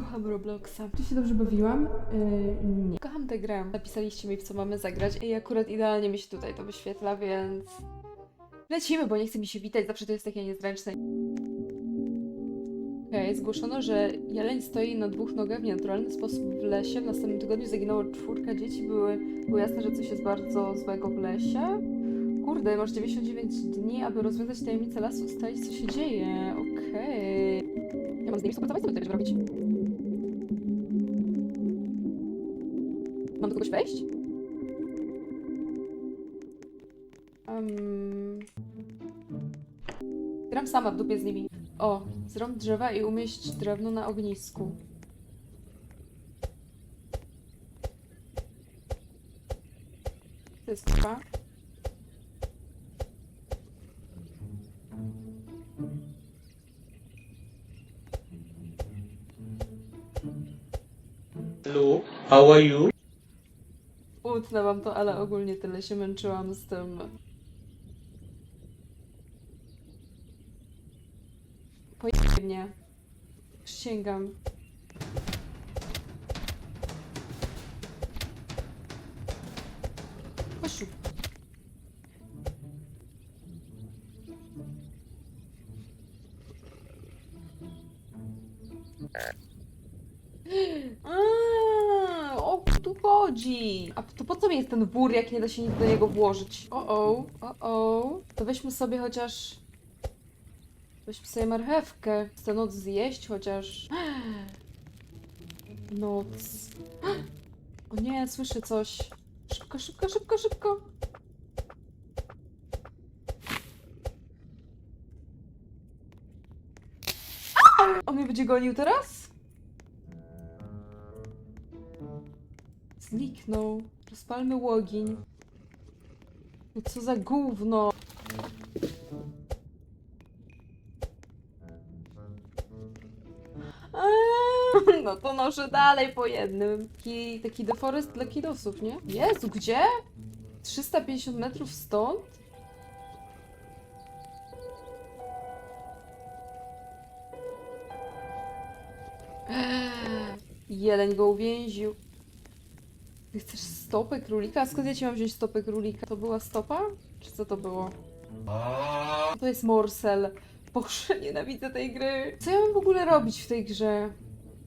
Kocham Robloxa. Czy się dobrze bawiłam? Yy, nie. Kocham tę grę. Napisaliście mi, w co mamy zagrać i akurat idealnie mi się tutaj to wyświetla, więc... Lecimy, bo nie chce mi się witać, zawsze to jest takie niezręczne. Okej, zgłoszono, że jeleń stoi na dwóch nogach w nienaturalny sposób w lesie. W następnym tygodniu zaginęło czwórka dzieci. Były, było jasne, że coś jest bardzo złego w lesie. Kurde, masz 99 dni, aby rozwiązać tajemnicę lasu, ustalić co się dzieje. Okej. Ja mam z nimi współpracować, co będziemy robić? Kogoś wejść? Um... Gram sama w dupie z nimi. O, zrąb drzewa i umieść drewno na ognisku. To jest chyba. Hello, how are you? Utnę wam to, ale ogólnie tyle się męczyłam z tym. Pojemnie. mnie. Przysięgam. Tu. A, o tu chodzi. A to po co mi jest ten wór, jak nie da się nic do niego włożyć? O o, o o. To weźmy sobie chociaż... Weźmy sobie marchewkę. Chcę noc zjeść chociaż. Noc. O nie, słyszę coś. Szybko, szybko, szybko, szybko. On mnie będzie gonił teraz? Zniknął. Rozpalmy łogień. No co za gówno. Eee, No to noszę dalej po jednym. Taki, taki deforest dla kidosów, nie? Jezu, gdzie? 350 metrów stąd? Eee, Jeleń go uwięził. Ty chcesz stopę królika? A skąd ja ci mam wziąć stopę królika? To była stopa? Czy co to było? To jest morsel. Boże, nienawidzę tej gry. Co ja mam w ogóle robić w tej grze?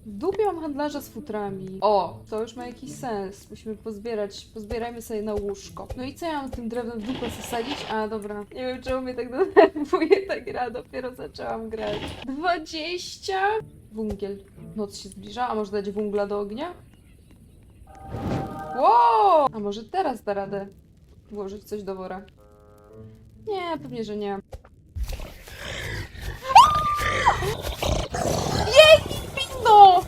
W mam handlarza z futrami. O, to już ma jakiś sens. Musimy pozbierać, pozbierajmy sobie na łóżko. No i co ja mam tym drewnem w dupę zasadzić? A, dobra. Nie wiem, czemu mnie tak denerwuje ta gra. Dopiero zaczęłam grać. 20? Wungiel. Noc się zbliża, a może dać wungla do ognia? Wow! A może teraz da radę włożyć coś do wora? Nie, pewnie, że nie. Jej, pinno!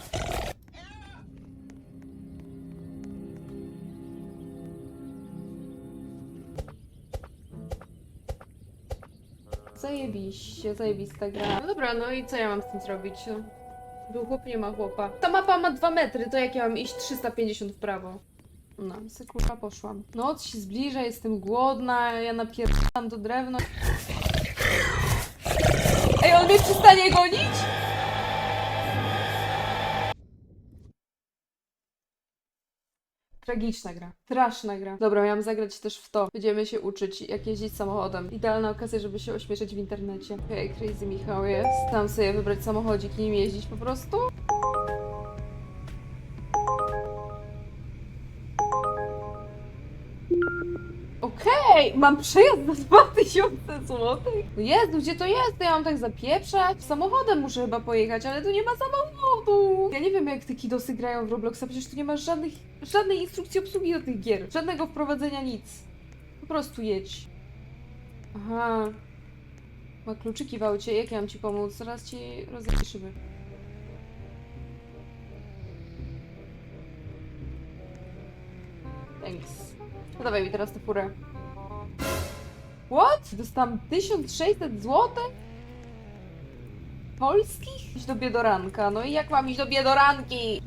Zajebiście, zajebista gra. No dobra, no i co ja mam z tym zrobić? Był chłop, nie ma chłopa. Ta mapa ma 2 metry, to jak ja mam iść 350 w prawo? No, se kurwa poszłam. Noc się zbliża, jestem głodna, ja napierdalam to drewno. Ej, on mnie przestanie gonić? Tragiczna gra. Straszna gra. Dobra, miałam zagrać też w to. Będziemy się uczyć, jak jeździć samochodem. Idealna okazja, żeby się ośmieszyć w internecie. Okej, Crazy Michał jest. Tam sobie wybrać samochodzik i nim jeździć po prostu. Okej, mam przejazd za 2000 zł. Jezu, gdzie to jest? To ja mam tak zapieprzać? Samochodem muszę chyba pojechać, ale tu nie ma samochodu. Ja nie wiem, jak te kidosy grają w Robloxa, przecież tu nie ma żadnych, żadnej instrukcji obsługi do tych gier. Żadnego wprowadzenia, nic. Po prostu jedź. Aha. Ma kluczyki w aucie, jak ja mam ci pomóc? Zaraz ci rozjadę szyby. No dawaj mi teraz tę furę. What? Dostałam 1600 zł? Polskich? Iść do biedoranka. No i jak mam iść do biedoranki?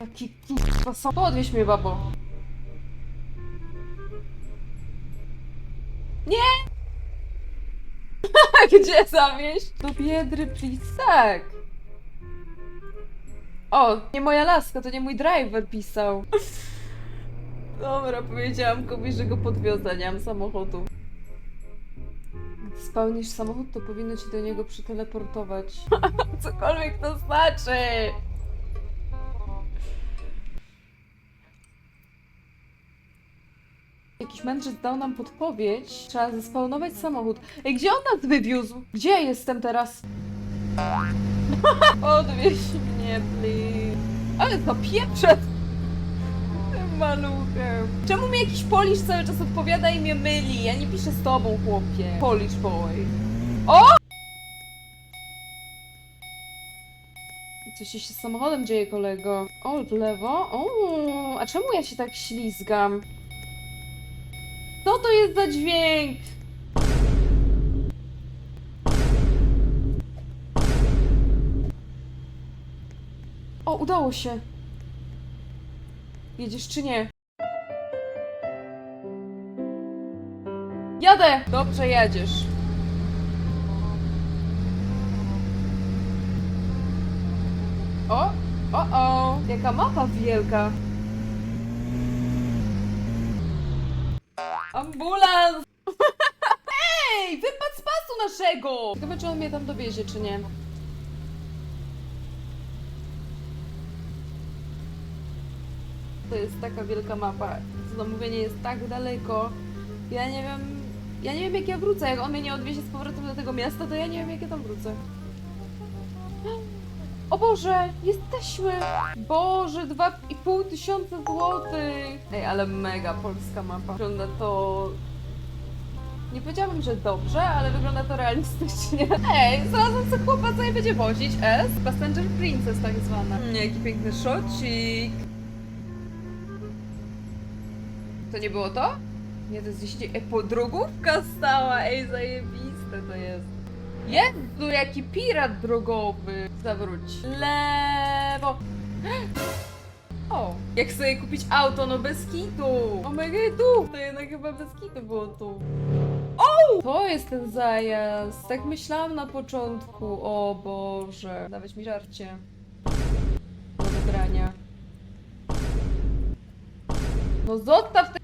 Ja Jaki kurwa. Podwieź mnie, babo. Gdzie zawieźć? Do Biedry, please. Tak. O, nie moja laska, to nie mój driver pisał. Dobra, powiedziałam komuś, że go podwiozę, nie mam samochodu. Spełnisz samochód, to powinno ci do niego przyteleportować. Cokolwiek to znaczy! Jakiś mędrzec dał nam podpowiedź. Trzeba zespawnować samochód. Ej, gdzie on nas wywiózł? Gdzie ja jestem teraz? Odwieź mnie, please. Ale to pieprze tym maluchem. Czemu mi jakiś polisz cały czas odpowiada i mnie myli? Ja nie piszę z tobą, chłopie. Polish boy. O! Coś się z samochodem dzieje, kolego. O, w lewo. O, a czemu ja się tak ślizgam? To jest za dźwięk? O, udało się. Jedziesz czy nie? Jadę! Dobrze jedziesz. O, o, o, jaka mapa wielka. Ambulans! Ej, wypadł z pasu naszego! Ciekawe, czy on mnie tam dowiezie, czy nie. To jest taka wielka mapa. Zamówienie jest tak daleko. Ja nie wiem. Ja nie wiem jak ja wrócę. Jak on mnie nie odwiezie z powrotem do tego miasta, to ja nie wiem jak ja tam wrócę. O Boże, jesteśmy! Boże, dwa i pół tysiąca złotych! Ej, ale mega polska mapa. Wygląda to... Nie powiedziałabym, że dobrze, ale wygląda to realistycznie. Ej, znalazłam sobie chłopa, co je będzie wozić. S? Passenger Princess tak zwana. Mm, jaki piękny szocik. To nie było to? Nie, to jest 10... Ej, podrogówka stała! Ej, zajebiste to jest. Jezu, jaki pirat drogowy! Zawróć. Lewo. O, jak sobie kupić auto, no bez kitu. O mega tu. To jednak chyba bez kitu było tu. O! To jest ten zajazd. Tak myślałam na początku. O Boże. Dawać mi żarcie. Do wybrania. No zostaw te...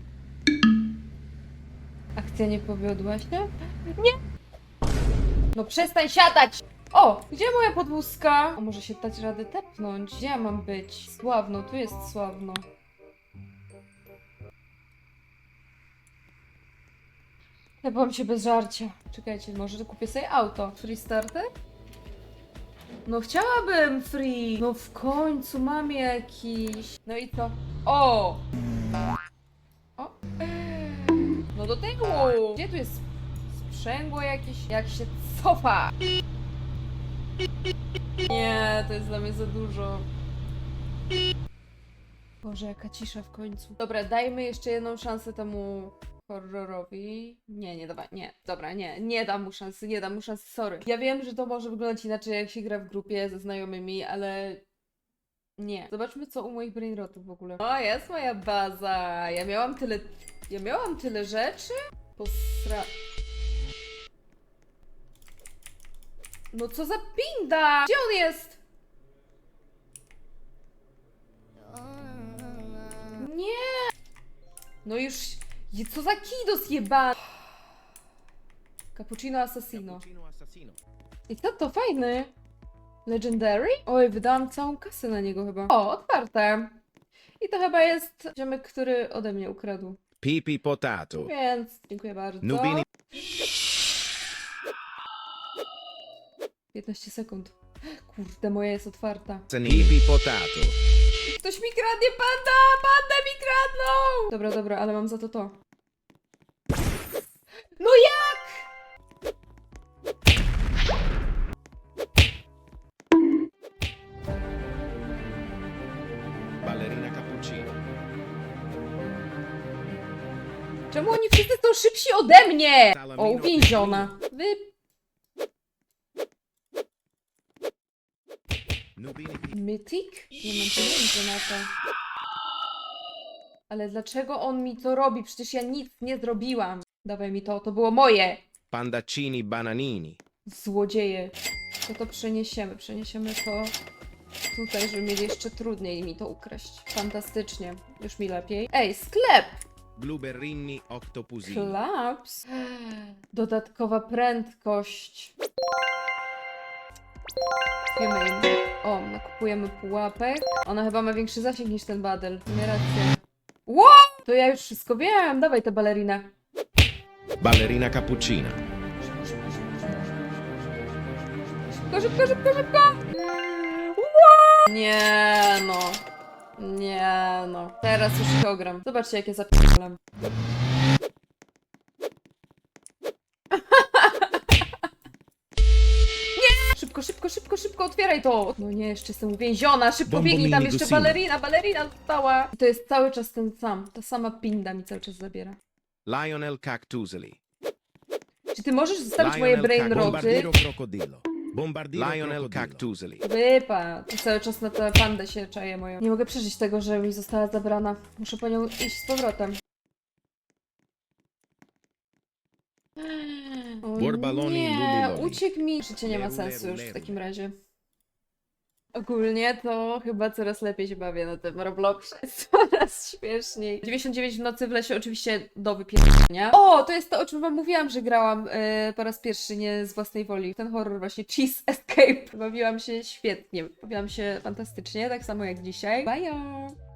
Akcja nie powiodła się? Nie! No przestań siadać! O! Gdzie moja podwózka? A może się dać radę tepnąć? Gdzie ja mam być? Sławno, tu jest sławno. Tepłam się bez żarcia. Czekajcie, może kupię sobie auto. Free starter? No chciałabym free! No w końcu mam jakiś. No i co? O! O! No do tyłu! Gdzie tu jest sprzęgło jakieś? Jak się cofa? Nie, to jest dla mnie za dużo. Boże, jaka cisza w końcu. Dobra, dajmy jeszcze jedną szansę temu horrorowi. Nie, nie, dobra, nie, dobra, nie, nie dam mu szansy, nie dam mu szansy, sorry. Ja wiem, że to może wyglądać inaczej, jak się gra w grupie ze znajomymi, ale nie. Zobaczmy, co u moich brainrotów w ogóle. O, jest moja baza. Ja miałam tyle... Ja miałam tyle rzeczy? Posra... No co za pinda! Gdzie on jest? Nie! No już... Co za kidos jeba... Cappuccino Assassino. I co to fajny? Legendary? Oj, wydałam całą kasę na niego chyba. O, otwarte. I to chyba jest ziomek, który ode mnie ukradł. Pipi potato. Więc dziękuję bardzo. Nubini 15 sekund. Kurde, moja jest otwarta. Pipi potato. Ktoś mi kradnie panda! Pandę mi kradną! Dobra, dobra, ale mam za to to. No jak? Ballerina cappuccino. Czemu oni wszyscy są szybsi ode mnie? O, uwięziona. Mythic? Nie mam pieniędzy na to. Ale dlaczego on mi to robi? Przecież ja nic nie zrobiłam. Dawaj mi to, to było moje. Pandaccini bananini. Złodzieje. To to przeniesiemy. Przeniesiemy to tutaj, żeby mieli jeszcze trudniej mi to ukraść. Fantastycznie. Już mi lepiej. Ej, sklep! Blueberrini octopusini. Klaps. Dodatkowa prędkość. Im. O, nakupujemy pułapek. Ona chyba ma większy zasięg niż ten badel. Nie rację. Ło! To ja już wszystko wiem. Dawaj tę balerinę. Ballerina cappuccina. Szybko, szybko, szybko, szybko! Nie no. Nie no. Teraz już program. Zobaczcie, jakie zapieram. Szybko, otwieraj to! No nie, jeszcze jestem uwięziona. Szybko Bombomini biegnij, tam jeszcze Gusino. balerina, balerina została. I to jest cały czas ten sam. Ta sama pinda mi cały czas zabiera. Lionel cactuseli. Czy ty możesz zostawić moje Lionel brain Cac- roty? Crocodilo. Lionel cactuseli. Wypa! To cały czas na tę pandę się czaję moją. Nie mogę przeżyć tego, że mi została zabrana. Muszę po nią iść z powrotem. O Borbaloni nie, luliloli. uciekł mi. Życie nie ma sensu już w takim razie. Ogólnie to chyba coraz lepiej się bawię na tym Robloxie. Coraz śmieszniej. 99 w nocy w lesie oczywiście do wypierdolenia. O, to jest to, o czym wam mówiłam, że grałam e, po raz pierwszy, nie z własnej woli. Ten horror właśnie, Cheese Escape. Bawiłam się świetnie. Bawiłam się fantastycznie, tak samo jak dzisiaj. Bye!